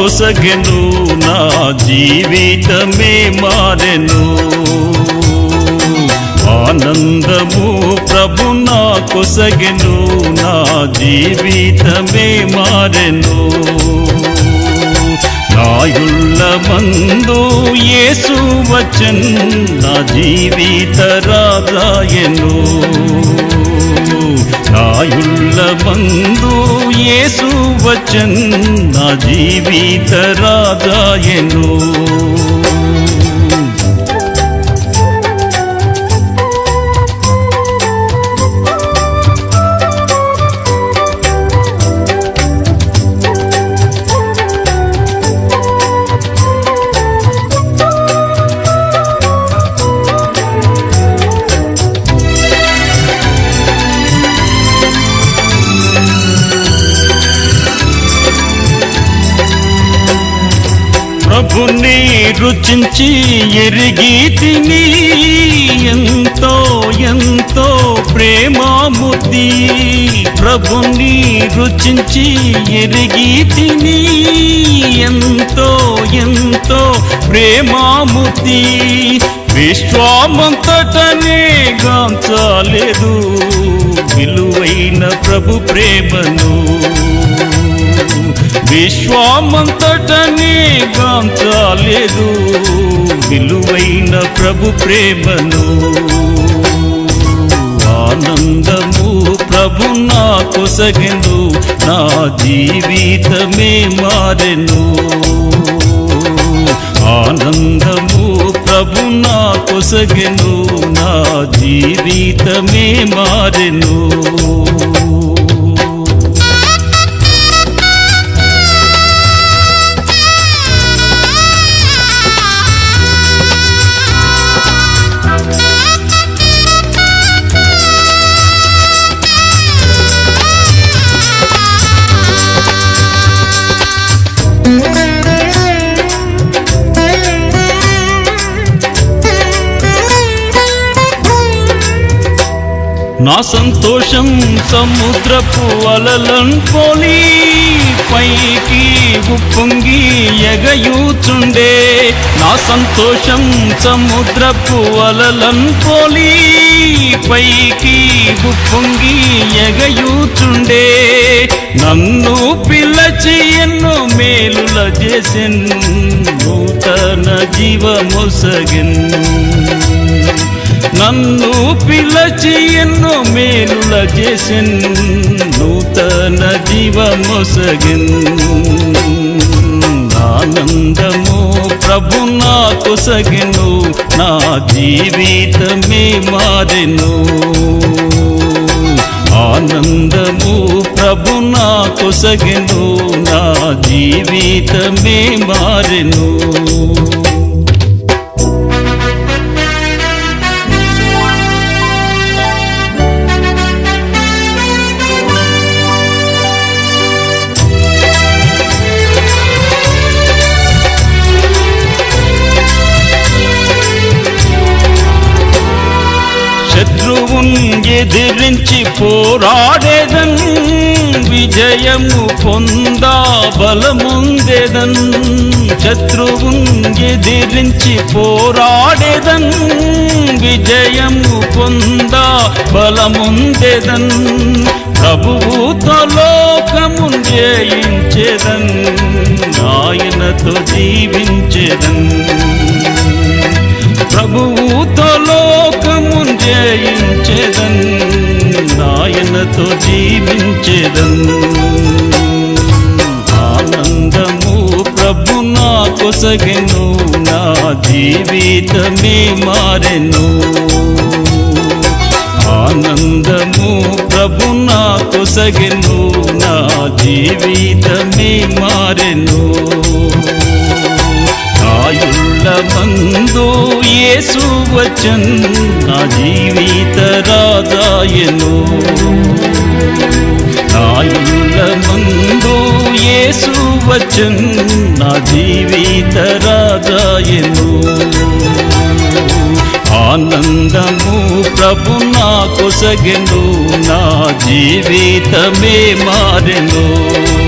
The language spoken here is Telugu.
కొసగెను నా జీవితమే మారెను. ఆనందము ప్రభు నా కొసగెను నా జీవితమే మారెను. నాయుళ్ళ మందు ఏసు వచ్చన్ నా జీవిత రాజాయను ఆయుళ్ళ మందు యేసు వచన్ నా జీవిత రాజాయను. ప్రభుని రుచించి ఎరిగి తిని ఎంతో ఎంతో ప్రేమాముద్ది ప్రభుని రుచించి ఎరిగి తిని ఎంతో ఎంతో ప్రేమాముద్ది విశ్వామంతటనే గాంచాలేదు విలువైన ప్రభు ప్రేమను. విశ్వామంతటనే గాంచలేదు. విలువైన ప్రభు ప్రేమను. ఆనందము ప్రభు నా కొసగెను నా జీవితమే మారెను. ఆనందము ప్రభు నా కొసగెను నా జీవితమే మారెను. నా సంతోషం సముద్రపు అలలన్ పోలి పైకి ఉప్పొంగి ఎగయూచుండే. నా సంతోషం సముద్రపు అలలన్ పోలి పైకి ఉప్పొంగి ఎగయూచుండే. నన్ను పిల్లచి ఎన్నో మేలుల చేసెన్ నూతన జీవమొసగెన్ను నన్ను పిలచి ఎన్నో మేలుల చేసిన్ నూతన జీవమొసగిన్ ఆనందము ప్రభు నా కొసగిను నా జీవితమే మారెను. ఆనందము ప్రభు నా కొసగిను నా జీవితమే మారెను. ఎదిరించి పోరాడేదన్ విజయము పొందా బలముందేదన్ శత్రువుం ఎదిరించి పోరాడేదన్ విజయము పొందా బలముందేదన్ ప్రభువుతో లోకము జయించేదన్ ఆయనతో జీవించేదన్. నాయనతో జీవించేదన్ ఆనందము ప్రభు నా కొసగెను నా జీవితమే మారెను. ఆనందము ప్రభు నా కొసగెను నా జీవితమే మారెను. ఆయుళ్ళ యేసు వచ్చన్ నా జీవిత రాజాయను. ఆయుళ్ళ మందు యేసు వచ్చన్ నా జీవిత రాజాయను. ఆనందము ప్రభు నా కొసగెను నా జీవితమే మారెను.